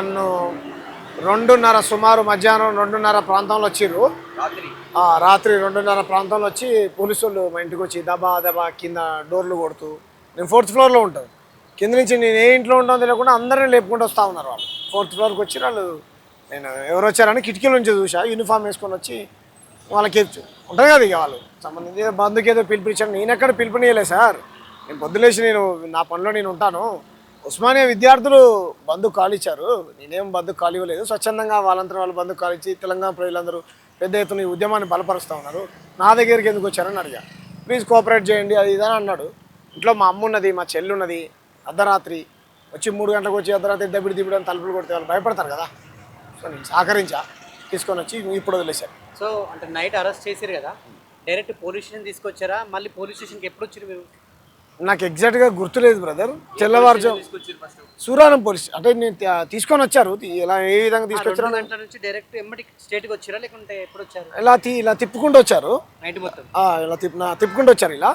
నన్ను రెండున్నర సుమారు మధ్యాహ్నం రెండున్నర ప్రాంతంలో వచ్చిర్రు. రాత్రి. రెండున్నర ప్రాంతంలో వచ్చి పోలీసు వాళ్ళు మా ఇంటికి వచ్చి దబా దబా కింద డోర్లు కొడుతూ నేను ఫోర్త్ ఫ్లోర్లో ఉంటాను కింద నుంచి నేను ఏ ఇంట్లో ఉంటానో తెలియకుండా అందరినీ లేపుకుంటూ వస్తూ ఉన్నారు వాళ్ళు. ఫోర్త్ ఫ్లోర్కి వచ్చి వాళ్ళు నేను ఎవరు వచ్చారని కిటికీల నుంచి చూసా యూనిఫామ్ వేసుకొని వచ్చి వాళ్ళకి ఉంటుంది కదా ఇక వాళ్ళు. సంబంధించి ఏదో బంధుకి ఏదో పిలిపించాను. నేను ఎక్కడ పిలుపునియలే సార్. నేను పొద్దులేసి నేను నా పనిలో నేను ఉంటాను. ఉస్మానియా విద్యార్థులు బంధు కాలిచ్చారు. నేనేం బంధు కాలివ్వలేదు. స్వచ్ఛందంగా వాళ్ళంతా వాళ్ళు బంధు కాలిచ్చి తెలంగాణ ప్రజలందరూ పెద్ద ఎత్తున ఈ ఉద్యమాన్ని బలపరుస్తూ ఉన్నారు. నా దగ్గరికి ఎందుకు వచ్చారని అడిగా. ప్లీజ్ కోఆపరేట్ చేయండి అది ఇదని అన్నాడు. ఇంట్లో మా అమ్మ ఉన్నది మా చెల్లి ఉన్నది అర్ధరాత్రి వచ్చి మూడు గంటలకు వచ్చి అర్ధరాత్రి దబ్బిడి దిబ్బడి అని తలుపులు కొడితే వాళ్ళు భయపడతారు కదా. సో నేను సహకరించా తీసుకొని వచ్చి ఇప్పుడు వదిలేశారు. సో అంటే నైట్ అరెస్ట్ చేశారు కదా. డైరెక్ట్ పోలీస్ స్టేషన్ తీసుకొచ్చారా? మళ్ళీ పోలీస్ స్టేషన్కి ఎప్పుడు వచ్చారు మీరు? నాకు ఎగ్జాక్ట్గా గుర్తులేదు బ్రదర్ ఫస్ట్ సూరారం పోలీస్ అంటే నేను తీసుకొని వచ్చారు. ఇలా ఏ విధంగా తీసుకొచ్చారో ఇలా ఇలా తిప్పుకుంటూ వచ్చారు. ఇలా తిప్పుకుంటూ వచ్చారు ఇలా.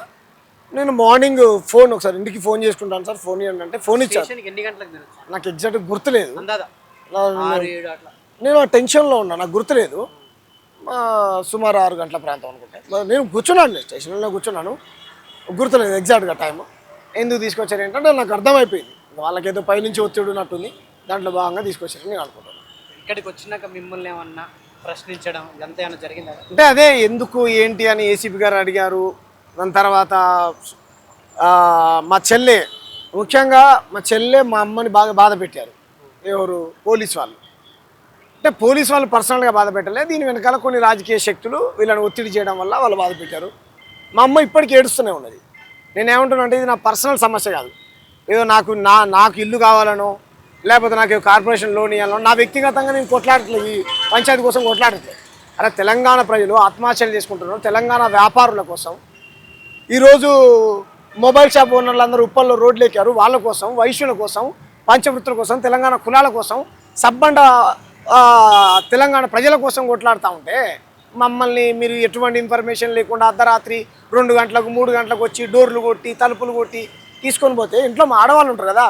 నేను మార్నింగ్ ఫోన్ ఒకసారి ఇంటికి ఫోన్ చేసుకుంటాను సార్. ఫోన్ ఇవ్వండి అంటే ఫోన్ ఇచ్చారు. నాకు ఎగ్జాక్ట్ గుర్తులేదు. నేను ఆ టెన్షన్లో ఉన్నా నాకు గుర్తులేదు. సుమారు ఆరు గంటల ప్రాంతం అనుకుంటా. నేను కూర్చున్నాను స్టేషన్లో కూర్చున్నాను. గుర్తులేదు ఎగ్జాక్ట్గా టైం ఎందుకు తీసుకొచ్చారు ఏంటంటే నాకు అర్థమైపోయింది. వాళ్ళకి ఏదో పైనుంచి ఒత్తిడి ఉన్నట్టుంది దాంట్లో భాగంగా తీసుకొచ్చారని నేను అనుకుంటున్నాను ఇక్కడికి వచ్చినాక మిమ్మల్ని ఏమన్నా ప్రశ్నించడం ఇదంతా ఏమైనా జరిగిందా? అంటే అదే ఎందుకు ఏంటి అని ఏసీపీ గారు అడిగారు. దాని తర్వాత మా చెల్లె ముఖ్యంగా మా చెల్లె మా అమ్మని బాగా బాధ పెట్టారు. ఎవరు? పోలీస్ వాళ్ళు. అంటే పోలీస్ వాళ్ళు పర్సనల్గా బాధ పెట్టలే దీని వెనకాల కొన్ని రాజకీయ శక్తులు వీళ్ళని ఒత్తిడి చేయడం వల్ల వాళ్ళు బాధ పెట్టారు. మా అమ్మ ఇప్పటికీ ఏడుస్తూనే ఉన్నది. నేను ఏమంటున్నా అంటే ఇది నా పర్సనల్ సమస్య కాదు. ఏదో నాకు నా నాకు ఇల్లు కావాలనో లేకపోతే నాకు కార్పొరేషన్ లోన్ ఇవ్వాలనో నా వ్యక్తిగతంగా నేను కొట్లాడట్లేదు. ఈ పంచాయతీ కోసం కొట్లాడట్లేదు. అరే తెలంగాణ ప్రజలు ఆత్మహత్యలు చేసుకుంటున్నారు. తెలంగాణ వ్యాపారుల కోసం. ఈరోజు మొబైల్ షాప్ ఓనర్లందరూ ఉప్పల్లో రోడ్లు ఎక్కారు వాళ్ళ కోసం వైశ్యుల కోసం పంచవృత్తుల కోసం తెలంగాణ కులాల కోసం సబ్బండ తెలంగాణ ప్రజల కోసం కొట్లాడుతూ ఉంటే మమ్మల్ని మీరు ఎటువంటి ఇన్ఫర్మేషన్ లేకుండా అర్ధరాత్రి రెండు గంటలకు మూడు గంటలకు వచ్చి డోర్లు కొట్టి తలుపులు కొట్టి తీసుకొని పోతే ఇంట్లో మా ఆడవాళ్ళు ఉంటారు కదా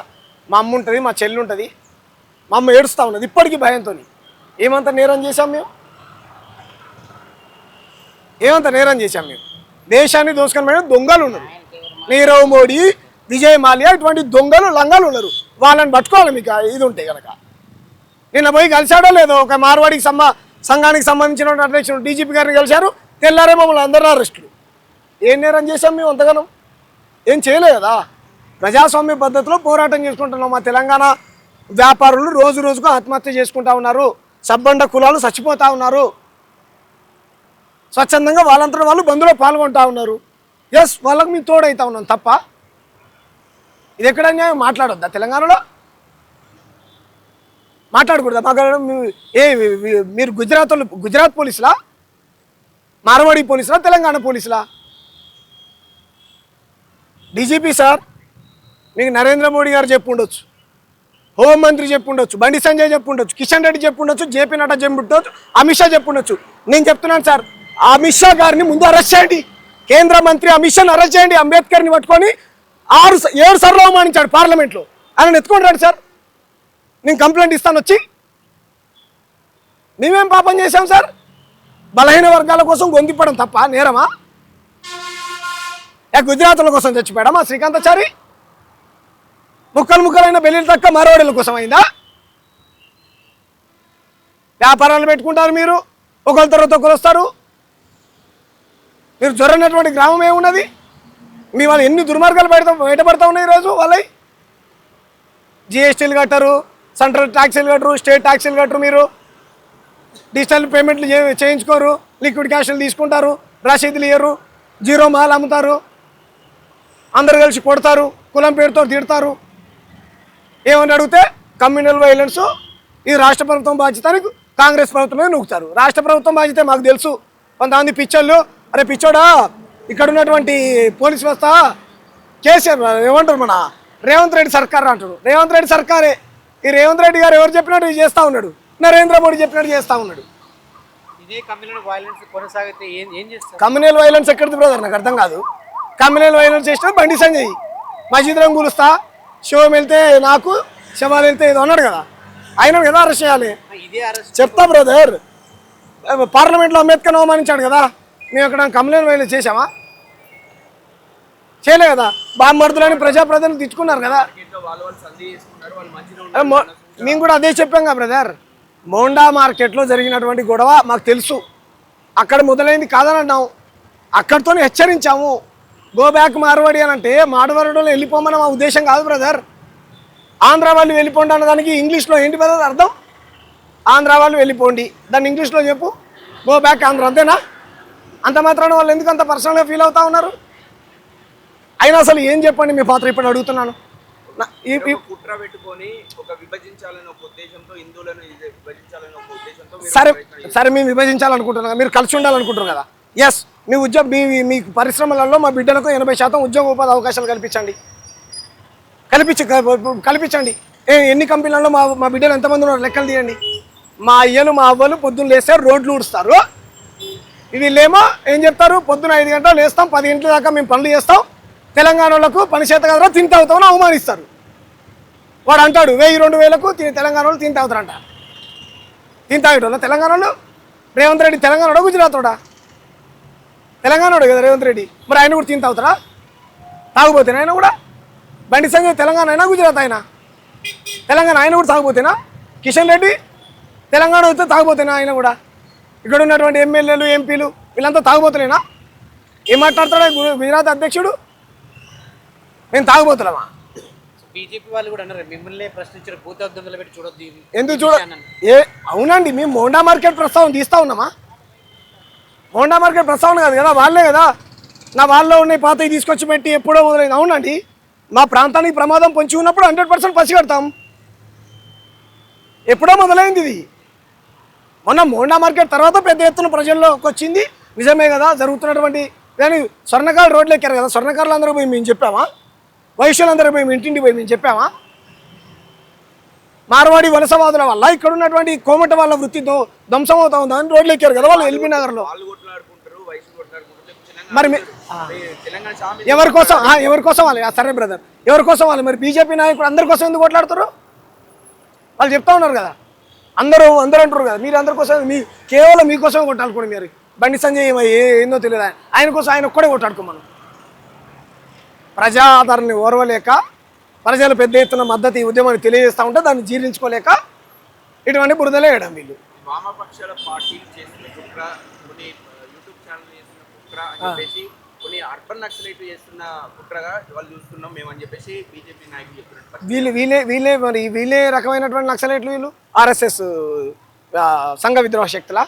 మా అమ్మ ఉంటుంది మా చెల్లి ఉంటుంది మా అమ్మ ఏడుస్తూ ఉన్నది ఇప్పటికీ భయంతో ఏమంత నేరం చేశాం మేము? ఏమంత నేరం చేశాం మేము? దేశాన్ని దోసుకొని పోయిన దొంగలు ఉన్నారు. నీరవ్ మోడీ విజయ్ మాల్యా ఇటువంటి దొంగలు లంగాలు ఉన్నారు. వాళ్ళని పట్టుకోవాలి మీకు ఇది ఉంటే కనుక నిన్న పోయి కలిశాడో లేదో? ఒక మార్వాడికి సమ్మ సంఘానికి సంబంధించిన అధ్యక్షుడు డీజీపీ గారిని కలిశారు. తెల్లారే మమ్మల్ని అందరూ అరెస్టులు. ఏం నేరం చేశాం మేము అంతగానం? ఏం చేయలే కదా ప్రజాస్వామ్య పద్ధతిలో పోరాటం చేసుకుంటున్నాం మా తెలంగాణ వ్యాపారులు రోజు రోజుకు ఆత్మహత్య చేసుకుంటా ఉన్నారు. సబ్బండ కులాలు చచ్చిపోతూ ఉన్నారు. స్వచ్ఛందంగా వాళ్ళంతా వాళ్ళు బంధులో పాల్గొంటా ఉన్నారు. ఎస్ వాళ్ళకు మేము తోడైతా ఉన్నాం తప్ప. ఇది ఎక్కడ న్యాయం? మాట్లాడొద్దా తెలంగాణలో? మాట్లాడకూడదా? మాకు ఏ మీరు గుజరాత్ గుజరాత్ పోలీసులా? మార్వాడి పోలీసులా? తెలంగాణ పోలీసులా? డీజీపీ సార్ మీకు నరేంద్ర మోడీ గారు చెప్పుండొచ్చు. హోంమంత్రి చెప్పుండొచ్చు. బండి సంజయ్ చెప్పుండొచ్చు. కిషన్ రెడ్డి చెప్పుండొచ్చు. జేపీ నడ్డా చెప్పుండొచ్చు. అమిత్ షా చెప్పుండొచ్చు. నేను చెప్తున్నాను సార్ అమిత్ షా గారిని ముందు అరెస్ట్ చేయండి. కేంద్ర మంత్రి అమిత్ షాని అరెస్ట్ చేయండి. అంబేద్కర్ని పట్టుకొని ఆరు స- ఏడు సార్లు అవమానించాడు పార్లమెంట్లో. ఆయన ఎత్తుకుంటాడు సార్. నేను కంప్లైంట్ ఇస్తాను వచ్చి. మేమేం పాపం చేశాం సార్? బలహీన వర్గాల కోసం గొంతిప్పడం తప్ప నేరమా? ఏ గుజరాత్ల కోసం చచ్చిపోయాడా మా శ్రీకాంతాచారి? ముక్కలు ముక్కలైన బెల్లిలు తక్క మరవాడీల కోసం అయిందా? వ్యాపారాలు పెట్టుకుంటారు మీరు ఒకరి తర్వాత ఒకరు వస్తారు. మీరు జ్వరన్నటువంటి గ్రామం ఏమున్నది? మీ వాళ్ళు ఎన్ని దుర్మార్గాలు బయట బయటపడతా ఉన్నాయి ఈరోజు వాళ్ళవి జిఎస్టీలు కట్టరు సెంట్రల్ ట్యాక్సీలు కట్టరు స్టేట్ ట్యాక్సీలు కట్టరు మీరు. డిజిటల్ పేమెంట్లు చేయించుకోరు లిక్విడ్ క్యాష్లు తీసుకుంటారు రసీదులు ఇయ్యరు జీరో మాల్ అమ్ముతారు అందరు కలిసి కొడతారు కులం పేరుతో తిడతారు. ఏమని అడిగితే కమ్యూనల్ వైలెన్స్ ఇది రాష్ట్ర ప్రభుత్వం బాధ్యత కాంగ్రెస్ ప్రభుత్వమే నూకుతారు. రాష్ట్ర ప్రభుత్వం బాధ్యత మాకు తెలుసు. కొంతమంది పిచ్చోళ్ళు అరే పిచ్చోడా ఇక్కడ ఉన్నటువంటి పోలీస్ వ్యవస్థ కేసీఆర్ ఏమంటారు మన రేవంత్ రెడ్డి సర్కార్ అంటారు. రేవంత్ రెడ్డి సర్కారే ఈ రేవంత్ రెడ్డి గారు ఎవరు చెప్పినట్టు ఇది చేస్తూ ఉన్నాడు? నరేంద్ర మోడీ చెప్పినట్టు చేస్తూ ఉన్నాడు. కమ్యూనల్ వైలెన్స్ కమ్యూనల్ వైలెన్స్ ఎక్కడిది బ్రదర్? నాకు అర్థం కాదు. కమ్యూనల్ వైలెన్స్ చేసిన బండి సంజయ్. మసీద్ రంగు కూలుస్తా. శివం వెళ్తే నాకు శవాలు వెళ్తే ఏదో అన్నాడు కదా. ఆయన కదా అరెస్ట్ చేయాలి. చెప్తా బ్రదర్. పార్లమెంట్లో అంబేద్కర్ అవమానించాడు కదా. మేము ఇక్కడ కంప్లైంట్ వేలు చేసామా చేయలే కదా. బామ్మర్దులని ప్రజాప్రతినిధులు తెచ్చుకున్నారు కదా. మో- మేము కూడా అదే చెప్పాం కదా బ్రదర్. మోండా మార్కెట్లో జరిగినటువంటి గొడవ మాకు తెలుసు. అక్కడ మొదలైంది కాదని అన్నాము అక్కడితో హెచ్చరించాము. గో బ్యాక్ మార్వాడి అని అంటే మాడవరడంలో వెళ్ళిపోమని మా ఉద్దేశం కాదు బ్రదర్. ఆంధ్ర వాళ్ళు వెళ్ళిపోండి అన్నదానికి ఇంగ్లీష్లో ఏంటి బ్రదర్ అర్థం? ఆంధ్ర వాళ్ళు వెళ్ళిపోండి. దాన్ని ఇంగ్లీష్లో చెప్పు. గో బ్యాక్ ఆంధ్ర అంతేనా? అంత మాత్రాన వాళ్ళు ఎందుకు అంత పర్సనల్గా ఫీల్ అవుతా ఉన్నారు? అయినా అసలు ఏం చెప్పండి? మీ పాత్ర ఇప్పుడు అడుగుతున్నాను. సరే సరే మేము విభజించాలనుకుంటున్నాం కదా, మీరు కలిసి ఉండాలనుకుంటున్నారు కదా? ఎస్ మీ ఉద్యోగ మీ మీ పరిశ్రమలలో మా బిడ్డలకు ఎనభై శాతం ఉద్యోగ ఉపాధి అవకాశాలు కల్పించండి. కల్పించ కల్పించండి. ఎన్ని కంపెనీలలో మా మా బిడ్డలు ఎంతమంది ఉన్నారు? లెక్కలు తీయండి. మా అయ్యలు మా అవ్వలు పొద్దున్న లేస్తే రోడ్లు ఊడుస్తారు. వీళ్ళేమో ఏం చెప్తారు? పొద్దున ఐదు గంటలు లేస్తాం పది గంటల దాకా మేము పనులు చేస్తాం. తెలంగాణ వాళ్ళకు పని చేత కదరా తిని తాగుతామని అవమానిస్తారు. వాడు అంటాడు వెయ్యి రెండు వేలకు తి- తెలంగాణ వాళ్ళు తింత అవుతారంట. తింతాగేటోళ్ళ తెలంగాణ వాళ్ళు రేవంత్ రెడ్డి తెలంగాణ గుజరాతోడా? తెలంగాణడు కదా రేవంత్ రెడ్డి. మరి ఆయన కూడా తిని అవుతారా? తాగుపోతేనా ఆయన కూడా? బండి సంజయ్ తెలంగాణ అయినా గుజరాత్ అయినా? తెలంగాణ ఆయన కూడా తాగుపోతేనా కిషన్ రెడ్డి తెలంగాణ వస్తే తాగుపోతేనా ఆయన కూడా? ఇక్కడ ఉన్నటువంటి ఎమ్మెల్యేలు ఎంపీలు వీళ్ళంతా తాగుపోతలేనా ఏం మాట్లాడతాడా గు- గుజరాత్ అధ్యక్షుడు? మేము తాగుపోతున్నామా బీజేపీ వాళ్ళు కూడా అన్నారు మిమ్మల్ని ప్రశ్నించారు భూత దొంగలు పెట్టి చూడొద్దు. ఎందుకు చూడ. ఏ అవునండి మేము మోండా మార్కెట్ ప్రస్తావన తీస్తా ఉన్నామా? మోండా మార్కెట్ ప్రస్తావన కాదు కదా వాళ్ళే కదా. నా వాళ్ళలో ఉన్న పాతవి తీసుకొచ్చి పెట్టి ఎప్పుడో మొదలైంది. అవునండి మా ప్రాంతానికి ప్రమాదం పొంచి ఉన్నప్పుడు హండ్రెడ్ పర్సెంట్ పసిగడతాం ఎప్పుడో మొదలైంది ఇది. మొన్న మోండా మార్కెట్ తర్వాత పెద్ద ఎత్తున ప్రజల్లోకి వచ్చింది. నిజమే కదా జరుగుతున్నటువంటి కానీ స్వర్ణకారు రోడ్లు ఎక్కారు కదా స్వర్ణకారులు అందరూ పోయి మేము చెప్పామా? వైశ్యులందరూ పోయి మీ ఇంటింటి పోయి మేము చెప్పామా? మార్వాడి వలసవాదుల వల్ల ఇక్కడ ఉన్నటువంటి కోమట వాళ్ళ వృత్తి ధ్వ- ధ్వంసం అవుతా ఉందని రోడ్లు ఎక్కారు కదా వాళ్ళు ఎల్బీ నగర్లో. మరి ఎవరి కోసం? ఆ, ఎవరి కోసం వాళ్ళు? ఆ, సరే బ్రదర్ ఎవరి కోసం వాళ్ళు? మరి బీజేపీ నాయకుడు అందరి కోసం ఎందుకు కొట్లాడుతారు? వాళ్ళు చెప్తా ఉన్నారు కదా. అందరూ అందరూ అంటారు కదా మీరు అందరి కోసం మీ కేవలం మీకోసమే కొట్టాలనుకోండి మీరు. బండి సంజయ్ ఏందో తెలియదు? ఆయన ఆయన కోసం ఆయన ఒక్కడే కొట్టాడుకోమను ప్రజా ఆదరణని ఓర్వలేక ప్రజలు పెద్ద ఎత్తున మద్దతు ఈ ఉద్యమాన్ని తెలియజేస్తూ ఉంటే దాన్ని జీర్ణించుకోలేక ఇటువంటి బురదలే వేయడం వీళ్ళు. వామపక్షాల పార్టీలు చేస్తున్న కుట్ర కొన్ని యూట్యూబ్ ఛానల్ చేస్తున్న కుట్ర అని చెప్పేసి కొన్ని అర్బన్ నక్సలైట్ చేస్తున్న కుట్రగా వాళ్ళు చూస్తున్నాం మేము అని చెప్పేసి బీజేపీ నాయకులు చెప్తున్నట్టు వీళ్ళు వీళ్ళే వీళ్ళే మరి వీళ్ళే రకమైనటువంటి నక్సలైట్లు వీళ్ళు? ఆర్ఎస్ఎస్ సంఘ విద్రోహ శక్తుల?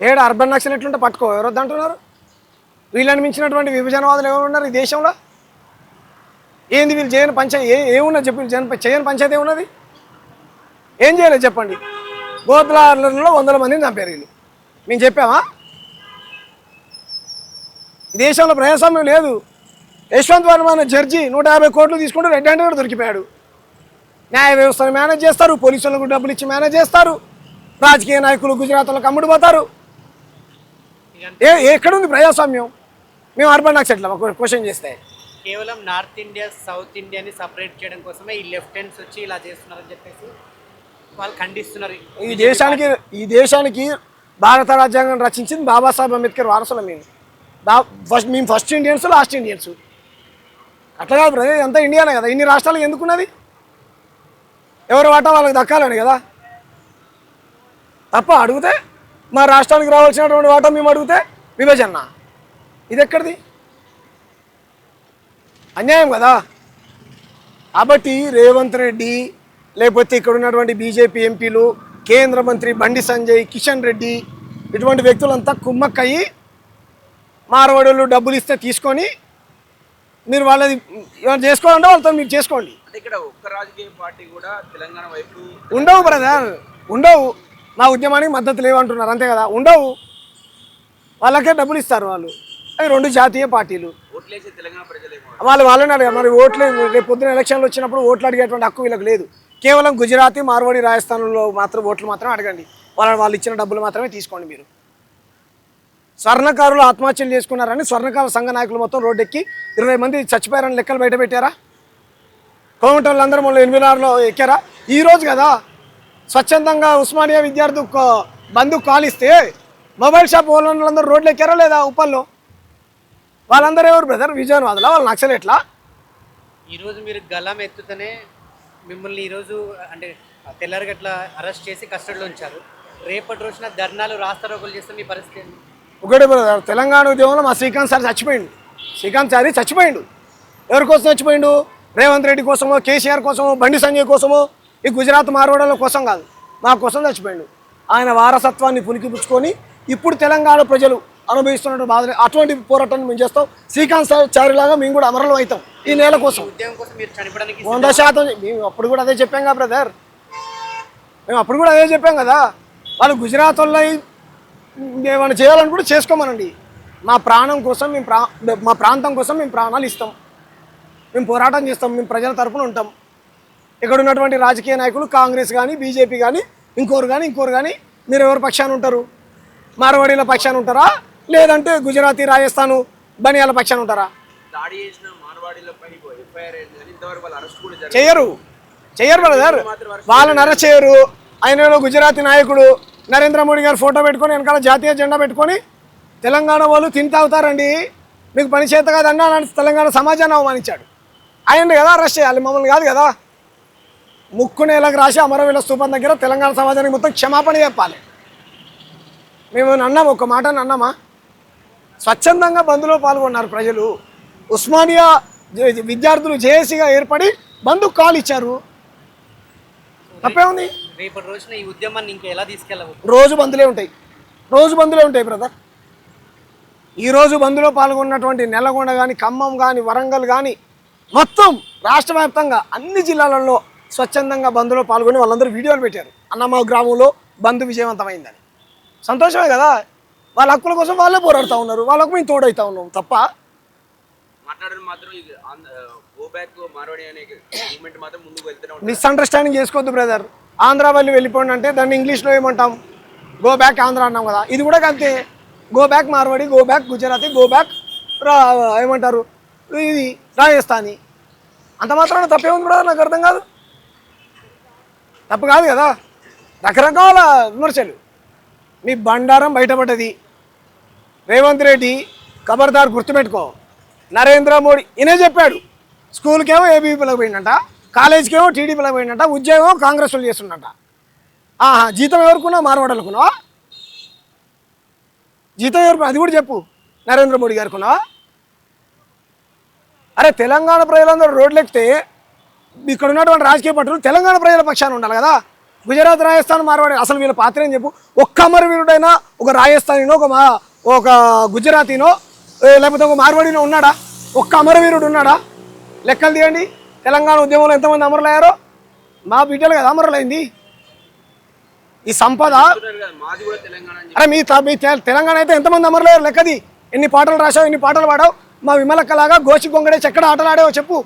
ఏడ అర్బన్ నక్సలైట్లు ఉంటే పట్టుకో ఎవరు వద్దంటున్నారు వీళ్ళని మించినటువంటి విభజనవాదులు ఎవరు ఉన్నారు ఈ దేశంలో? ఏంది వీళ్ళు చేయని పంచాయతీ ఏ ఏమున్నది చెప్పి వీళ్ళు చేయని పంచాయతీ ఏమున్నది? ఏం చేయలేదు చెప్పండి. గోత్రాలలో వందల మందిని చంపారు వీళ్ళు. మేము చెప్పామా? ఈ దేశంలో ప్రజాస్వామ్యం లేదు. యశ్వంత్ వర్మ అనే జడ్జి నూట యాభై కోట్లు తీసుకుంటూ రెడ్ హ్యాండెడ్ దొరికిపోయాడు. న్యాయ వ్యవస్థను మేనేజ్ చేస్తారు పోలీసులకు డబ్బులు ఇచ్చి మేనేజ్ చేస్తారు. రాజకీయ నాయకులు గుజరాత్లకు అమ్ముడు పోతారు ఏ ఎక్కడుంది ప్రజాస్వామ్యం? మేము అర్బన్ నక్సెట్ల క్వశ్చన్ చేస్తే. కేవలం నార్త్ ఇండియా సౌత్ ఇండియాని సపరేట్ చేయడం కోసమే ఈ లెఫ్ట్ హ్యాండ్స్ వచ్చి ఇలా చేస్తున్నారని చెప్పేసి వాళ్ళు ఖండిస్తున్నారు. ఈ దేశానికి ఈ దేశానికి భారత రాజ్యాంగం రచించింది బాబాసాహెబ్ అంబేద్కర్ వారసులం మేము. ఫస్ట్ మేము ఫస్ట్ ఇండియన్స్ లాస్ట్ ఇండియన్స్. అట్లా కాదు బ్రదర్ అంతా ఇండియానే కదా. ఇన్ని రాష్ట్రాలకు ఎందుకున్నది? ఎవరి వాటా వాళ్ళకి దక్కాలని కదా. తప్ప అడిగితే మా రాష్ట్రానికి రావాల్సినటువంటి వాటా మేము అడిగితే విభజన. ఇది ఎక్కడిది అన్యాయం కదా? కాబట్టి రేవంత్ రెడ్డి లేకపోతే ఇక్కడ ఉన్నటువంటి బీజేపీ ఎంపీలు కేంద్ర మంత్రి బండి సంజయ్ కిషన్ రెడ్డి ఇటువంటి వ్యక్తులంతా కుమ్మక్కయ్యి మార్వాడోళ్ళు డబ్బులు ఇస్తే తీసుకొని మీరు వాళ్ళది ఏమైనా చేసుకోవాలంటే వాళ్ళతో మీరు చేసుకోండి. ఇక్కడ ఒక్క రాజకీయ పార్టీ కూడా తెలంగాణ వైపు ఉండవు బ్రదర్ ఉండవు. మా ఉద్యమానికి మద్దతు లేవంటున్నారు అంతే కదా? ఉండవు. వాళ్ళకే డబ్బులు ఇస్తారు వాళ్ళు. అవి రెండు జాతీయ పార్టీలు. వాళ్ళు. వాళ్ళని అడిగారు మరి ఓట్లు రేపు పొద్దున ఎలక్షన్లు వచ్చినప్పుడు ఓట్లు అడిగేటువంటి హక్కు వీళ్ళకి లేదు. కేవలం గుజరాతీ మార్వాడి రాజస్థాన్లో మాత్రం ఓట్లు మాత్రం అడగండి. వాళ్ళ వాళ్ళు ఇచ్చిన డబ్బులు మాత్రమే తీసుకోండి మీరు. స్వర్ణకారులు ఆత్మహత్యలు చేసుకున్నారని స్వర్ణకారుల సంఘ నాయకులు మొత్తం రోడ్డెక్కి ఇరవై మంది చచ్చిపోయారని లెక్కలు బయట పెట్టారా? కోమటోళ్ళందరూ మొన్న ఎనిమిది ఆరులో ఎక్కారా? ఈ రోజు కదా స్వచ్ఛందంగా ఉస్మానియా విద్యార్థి బంధు కాలిస్తే మొబైల్ షాప్ వాళ్ళందరూ రోడ్లు ఎక్కారా లేదా ఉప్పల్లో? వాళ్ళందరూ ఎవరు బ్రదర్ విజయవాడలో వాళ్ళు నక్సలేట్లా ఈరోజు మీరు గలం ఎత్తుతూనే మిమ్మల్ని ఈరోజు అంటే తెల్లారగట్ల అరెస్ట్ చేసి కస్టడీలో ఉంచారు. రేపటి రోజున ధర్నాలు రాస్తారోకులు చేస్తే మీ పరిస్థితి? ఒకటే బ్రదర్ తెలంగాణ ఉద్యమంలో మా శ్రీకాంత్ సార్ చచ్చిపోయిండు. శ్రీకాంత్ సారి చచ్చిపోయిండు. ఎవరి కోసం చచ్చిపోయిండు? రేవంత్ రెడ్డి కోసమో కేసీఆర్ కోసమో బండి సంజయ్ కోసమో ఈ గుజరాత్ మార్వాడల కోసం కాదు. మా కోసం చచ్చిపోయిండు. ఆయన వారసత్వాన్ని పుణికిపుచ్చుకొని ఇప్పుడు తెలంగాణ ప్రజలు అనుభవిస్తున్న బాధ అటువంటి పోరాటాన్ని మేము చేస్తాం. శ్రీకాంత్ సార్ చారిలాగా మేము కూడా అమరలం అవుతాం ఈ నేల కోసం. వంద శాతం మేము అప్పుడు కూడా అదే చెప్పాం కదా బ్రదర్ మేము అప్పుడు కూడా అదే చెప్పాం కదా. వాళ్ళు గుజరాత్ వాళ్ళు ఏమైనా చేయాలనుకుంటే చేసుకోమనండి. మా ప్రాణం కోసం మేము ప్రా మా ప్రాంతం కోసం మేము ప్రాణాలు ఇస్తాం. మేము పోరాటం చేస్తాం మేము ప్రజల తరపున ఉంటాం. ఇక్కడ ఉన్నటువంటి రాజకీయ నాయకులు కాంగ్రెస్ కానీ బీజేపీ కానీ ఇంకోరు కానీ ఇంకోరు కానీ మీరు ఎవరి పక్షాన ఉంటారు? మార్వాడీల పక్షాన ఉంటారా? లేదంటే గుజరాతీ రాజస్థాను బనియాల పక్షాన ఉంటారా? జరగలేదు. చెయ్యరు చెయ్యరు బ్రదర్. వాళ్ళని అరెస్ట్ చేయరు. ఆయన గుజరాతీ నాయకుడు నరేంద్ర మోడీ గారు ఫోటో పెట్టుకొని వెనకాల జాతీయ జెండా పెట్టుకొని తెలంగాణ వాళ్ళు తిని తాగుతారండి. మీకు పని చేత కాదన్నా అని తెలంగాణ సమాజాన్ని అవమానించాడు. ఆయన కదా అరెస్ట్ చేయాలి మమ్మల్ని కాదు కదా. ముక్కు నేలకు రాసి అమరవీల స్థూపం దగ్గర తెలంగాణ సమాజానికి మొత్తం క్షమాపణ చెప్పాలి. మేము అన్నాం ఒక మాట అన్నామా స్వచ్ఛందంగా బంద్లో పాల్గొన్నారు ప్రజలు. ఉస్మానియా విద్యార్థులు జేఏసీగా ఏర్పడి బంధుకు కాల్ ఇచ్చారు. తప్పే ఉంది రేపటి రోజున ఈ ఉద్యమాన్ని ఇంకా ఎలా తీసుకెళ్ళవచ్చు రోజు బంధులే ఉంటాయి. రోజు బంధులే ఉంటాయి బ్రదర్. ఈరోజు బంధులో పాల్గొన్నటువంటి నెలగొండ కానీ ఖమ్మం కానీ వరంగల్ కానీ మొత్తం రాష్ట్ర వ్యాప్తంగా అన్ని జిల్లాలలో స్వచ్ఛందంగా బంధులో పాల్గొని వాళ్ళందరూ వీడియోలు పెట్టారు. అన్న మా గ్రామంలో బంధు విజయవంతమైందని. సంతోషమే కదా? వాళ్ళ హక్కుల కోసం వాళ్ళే పోరాడుతూ ఉన్నారు. వాళ్ళకు మేము తోడవుతా ఉన్నాం తప్ప. మాత్రం మాత్రం మిస్అండర్స్టాండింగ్ చేసుకోవద్దు బ్రదర్ ఆంధ్ర వాళ్ళు వెళ్ళిపోండి అంటే దాన్ని ఇంగ్లీష్లో ఏమంటాం? గో బ్యాక్ ఆంధ్ర అన్నాం కదా. ఇది కూడా అంతే. Go back Marwadi go back Gujarati go back రా ఏమంటారు? ఇది రాజస్థానీ. అంత మాత్రాన తప్పే ఉంది బ్రదర్ నాకు అర్థం కాదు. తప్పు కాదు కదా. రకరకాల విమర్శలు. మీ బండారం బయటపడ్డది. రేవంత్ రెడ్డి ఖబర్దార్ గుర్తుపెట్టుకో. నరేంద్ర మోడీ ఈయనే చెప్పాడు. స్కూల్కేమో ఏబీపీలకు పోయిందంట కాలేజీకేమో టీడీపీలకు పోయిందంట ఉద్యోగం కాంగ్రెస్ వాళ్ళు చేస్తుండట. ఆహా జీతం ఎవరుకున్నావు మార్వాడనుకున్నావా జీతం ఎవరు అది కూడా చెప్పు. నరేంద్ర మోడీ గారుకున్నావా? అరే తెలంగాణ ప్రజలందరూ రోడ్లు ఎక్కితే ఇక్కడ ఉన్నటువంటి రాజకీయ పట్టులు తెలంగాణ ప్రజల పక్షాన ఉండాలి కదా. గుజరాత్ రాజస్థాన్ మార్వాడి. అసలు వీళ్ళ పాత్ర ఏం చెప్పు? ఒక్క అమరవీరుడైనా ఒక రాజస్థానీనో ఒక మా ఒక గుజరాతీనో లేకపోతే ఒక మార్వాడినో ఉన్నాడా? ఒక్క అమరవీరుడు ఉన్నాడా? లెక్కలు తీయండి. తెలంగాణ ఉద్యమంలో ఎంతమంది అమరులయ్యారో? మా బిడ్డలు కదా అమరులైంది. ఈ సంపద అరే మీ మీ తె- తెలంగాణ అయితే ఎంతమంది అమరులయ్యారు? లెక్కది ఎన్ని పాటలు రాసావు ఎన్ని పాటలు పాడావు? మా విమలక్కలాగా గోచి గొంగడే చెక్కడ ఆటలు చెప్పు.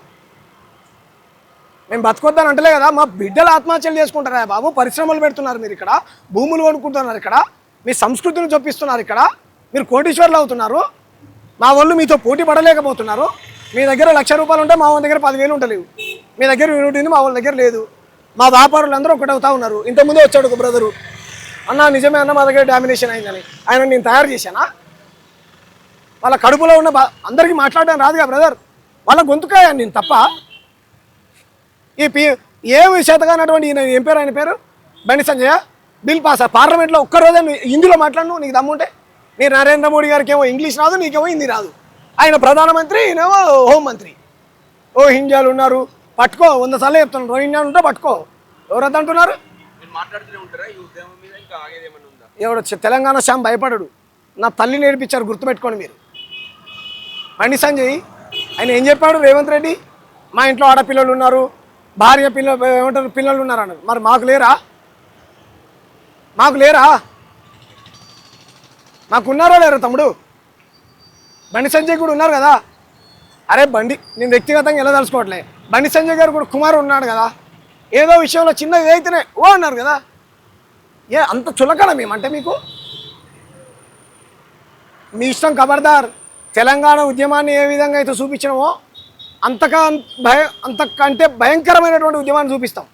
మేము బతకొద్దని అంటలే కదా మా బిడ్డలు ఆత్మహత్యలు చేసుకుంటారా బాబు? పరిశ్రమలు పెడుతున్నారు మీరు ఇక్కడ భూములు కొనుక్కుంటున్నారు ఇక్కడ మీ సంస్కృతిని చొప్పిస్తున్నారు ఇక్కడ మీరు కోటీశ్వర్లు అవుతున్నారు. మా వాళ్ళు మీతో పోటీ పడలేకపోతున్నారు. మీ దగ్గర లక్ష రూపాయలు ఉంటే మా వాళ్ళ దగ్గర పదివేలు ఉండలేవు. మీ దగ్గర యూనిట్ ఉంది మా వాళ్ళ దగ్గర లేదు. మా వ్యాపారులు అందరూ ఒకటవుతా అవుతా ఉన్నారు. ఇంతకుముందే వచ్చాడు ఒక బ్రదరు. అన్న నిజమే అన్న మా దగ్గర డామినేషన్ అయిందని. ఆయన నేను తయారు చేశానా? వాళ్ళ కడుపులో ఉన్న బా అందరికీ మాట్లాడడం రాదుగా బ్రదర్. వాళ్ళ గొంతుకాయ నేను తప్ప ఈ పి ఏమి చేతగానటువంటి ఈయన ఏం పేరు ఆయన పేరు? బండి సంజయ్. Bill pass. పార్లమెంట్లో ఒక్కరోజే హిందీలో మాట్లాడు నీకు దమ్ముంటే. మీరు నరేంద్ర మోడీ గారికి ఏమో ఇంగ్లీష్ రాదు నీకేమో హిందీ రాదు. ఆయన ప్రధానమంత్రి ఈయనేమో హోంమంత్రి. ఓ హింజాలు ఉన్నారు పట్టుకో వంద సార్లు చెప్తున్నాను. రోహింగ్యాలు ఉంటే పట్టుకో. ఎవరద్దు అంటున్నారు? ఎవడు తెలంగాణ శ్యామ్ భయపడడు. నా తల్లి నేర్పించారు గుర్తుపెట్టుకోండి మీరు. బండి సంజయ్ ఆయన ఏం చెప్పాడు? రేవంత్ రెడ్డి మా ఇంట్లో ఆడపిల్లలు ఉన్నారు భార్య పిల్ల ఏమంటారు పిల్లలు ఉన్నారు అన్నారు మరి మాకు లేరా? మాకు లేరా? మాకు ఉన్నారా లేరా తమ్ముడు? బండి సంజయ్ కూడా ఉన్నారు కదా? అరే బండి నేను వ్యక్తిగతంగా ఎలా తలుసుకోవట్లే బండి సంజయ్ గారు కూడా కుమారు ఉన్నాడు కదా? ఏదో విషయంలో చిన్న అయితేనే ఓ అన్నారు కదా? ఏ అంత చులకన మేమంటే మీకు? మీ ఇష్టం ఖబర్దార్ తెలంగాణ ఉద్యమాన్ని ఏ విధంగా అయితే చూపించినామో అంతకా భయ అంతకంటే భయంకరమైనటువంటి ఉద్యమాన్ని చూపిస్తాం.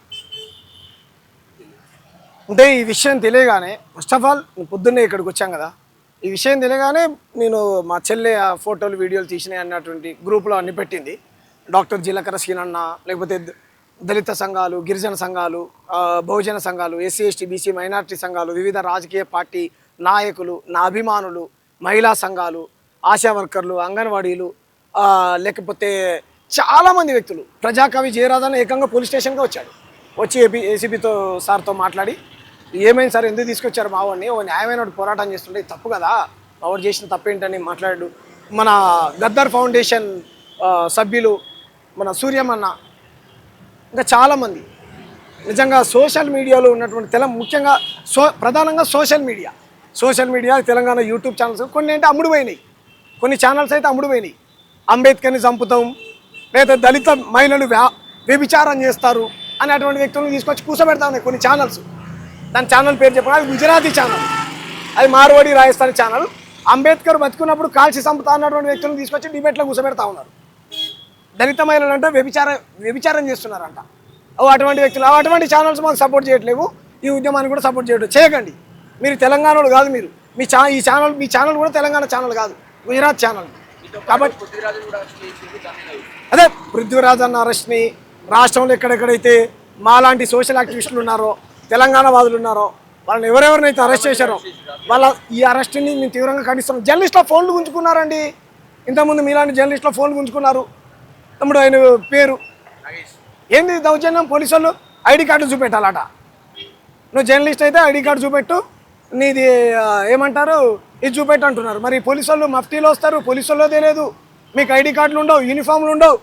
అంటే ఈ విషయం తెలియగానే ఫస్ట్ ఆఫ్ ఆల్ పొద్దున్నే ఇక్కడికి వచ్చాం కదా. ఈ విషయం తెలియగానే నేను మా చెల్లె ఆ ఫోటోలు వీడియోలు తీసినాయి అన్నటువంటి గ్రూప్లో అన్ని పెట్టింది. డాక్టర్ జీలకర్ర సీనన్న లేకపోతే దళిత సంఘాలు గిరిజన సంఘాలు బహుజన సంఘాలు ఎస్సీ ఎస్టీ బీసీ మైనార్టీ సంఘాలు వివిధ రాజకీయ పార్టీ నాయకులు నా అభిమానులు మహిళా సంఘాలు ఆశా వర్కర్లు అంగన్వాడీలు లేకపోతే చాలామంది వ్యక్తులు ప్రజాకవి జయరాజన్ ఏకంగా పోలీస్ స్టేషన్గా వచ్చాడు. వచ్చి ఏపీ ఏసీబీతో సార్తో మాట్లాడి ఏమైంది సార్? ఎందుకు తీసుకొచ్చారు మావాడిని ఓ న్యాయమైన వాడు పోరాటం చేస్తుంటే తప్పు కదా? మావాడు చేసిన తప్పేంటని మాట్లాడాడు మన గద్దర్ ఫౌండేషన్ సభ్యులు మన సూర్యమన్న ఇంకా చాలామంది నిజంగా సోషల్ మీడియాలో ఉన్నటువంటి తెల ముఖ్యంగా సో ప్రధానంగా social media. Social media Telangana YouTube channels కొన్ని అంటే అమ్ముడు పోయినాయి కొన్ని ఛానల్స్ అయితే అమ్ముడు పోయినాయి అంబేద్కర్ని చంపుతాం లేదా దళిత మహిళలు వ్యభిచారం చేస్తారు అనేటువంటి వ్యక్తులను తీసుకొచ్చి కూర్చోబెడతా ఉన్నాయి కొన్ని ఛానల్స్ దాని ఛానల్ పేరు చెప్పిన? అది గుజరాతీ ఛానల్ అది మార్వాడి రాజస్థాన్ ఛానల్ అంబేద్కర్ బతుకున్నప్పుడు కాల్చి చంపుతా అన్నటువంటి వ్యక్తులను తీసుకొచ్చి డిబేట్లో కూర్చోబెడతా ఉన్నారు. దళిత మహిళలు అంటే వ్యభిచారం వ్యభిచారం చేస్తున్నారంట. అటువంటి వ్యక్తులు అటువంటి ఛానల్స్ మాకు సపోర్ట్ చేయట్లేవు. ఈ ఉద్యమాన్ని కూడా సపోర్ట్ చేయడం చేయకండి. మీరు తెలంగాణలో కాదు మీరు. మీ ఛా ఈ ఛానల్ మీ ఛానల్ కూడా తెలంగాణ ఛానల్ కాదు. గుజరాత్ ఛానల్ కాబట్టి అదే పృథ్వీరాజ్ అన్న అరెస్ట్ని రాష్ట్రంలో ఎక్కడెక్కడైతే మాలాంటి సోషల్ యాక్టివిస్టులు ఉన్నారో తెలంగాణ వాదులు ఉన్నారో వాళ్ళని ఎవరెవరినైతే అరెస్ట్ చేశారో వాళ్ళ ఈ అరెస్ట్ని మేము తీవ్రంగా ఖండిస్తున్నాం. జర్నలిస్టుల ఫోన్లు గుంజుకున్నారండి. ఇంతకుముందు మీలాంటి జర్నలిస్టుల ఫోన్లు గుంజుకున్నారు. తమ్ముడు ఆయన పేరు? ఏంది దౌర్జన్యం? పోలీసు వాళ్ళు ఐడి కార్డు చూపెట్టాలట. నువ్వు జర్నలిస్ట్ అయితే ఐడి కార్డు చూపెట్టు. నీది ఏమంటారు? ఇది చూపెట్టు అంటున్నారు. మరి పోలీసు వాళ్ళు మఫ్టీలో వస్తారు పోలీసు వాళ్ళు తెలియదు. మీకు ఐడి కార్డులు ఉండవు యూనిఫామ్లు ఉండవు.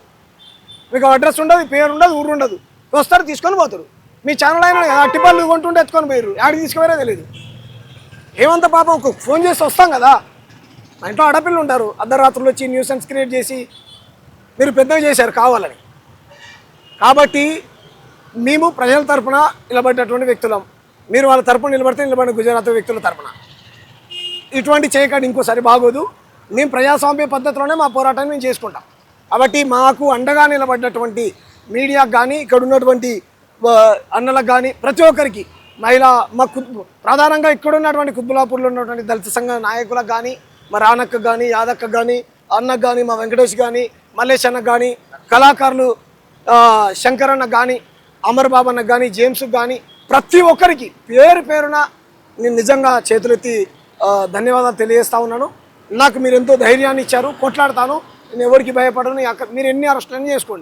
మీకు అడ్రస్ ఉండదు పేరు ఉండదు ఊరు ఉండదు. వస్తారు తీసుకొని పోతారు. మీ ఛానల్ అయినా అట్టిపళ్ళు కొంటుంటే ఎత్తుకొని పోయారు ఆడికి తీసుకుపోయారో తెలియదు. ఏమంత పాపం ఒక ఫోన్ చేసి వస్తాం కదా. మా ఇంట్లో ఆడపిల్లలు ఉంటారు. అర్ధరాత్రులు వచ్చి న్యూసెన్స్ క్రియేట్ చేసి మీరు పెద్దగా చేశారు కావాలని. కాబట్టి మేము ప్రజల తరఫున నిలబడ్డటువంటి వ్యక్తులం. మీరు వాళ్ళ తరపున నిలబడితే నిలబడిన గుజరాత్ వ్యక్తుల తరపున. ఇటువంటి చేయకండి ఇంకోసారి బాగోదు. మేము ప్రజాస్వామ్య పద్ధతిలోనే మా పోరాటాన్ని మేము చేసుకుంటాం. కాబట్టి మాకు అండగా నిలబడినటువంటి మీడియాకు కానీ ఇక్కడ ఉన్నటువంటి అన్నలకు కానీ ప్రతి ఒక్కరికి మహిళ మా కు ప్రధానంగా ఇక్కడ ఉన్నటువంటి కుబ్బులాపూర్లో ఉన్నటువంటి దళిత సంఘ నాయకులకు కానీ మా రానక్క కానీ యాదక్కకు కానీ అన్నకు కానీ మా వెంకటేష్ కానీ మల్లేష్ అన్నకు కానీ కళాకారులు శంకరన్న కానీ అమర్ బాబు అన్నకు కానీ జేమ్స్కి కానీ ప్రతి ఒక్కరికి పేరు పేరున నేను నిజంగా చేతులెత్తి ధన్యవాదాలు తెలియజేస్తా ఉన్నాను. నాకు మీరు ఎంతో ధైర్యాన్ని ఇచ్చారు కొట్లాడతాను. నేను ఎవరికి భయపడను మీరు ఎన్ని అరెస్టులన్నీ చేసుకోండి.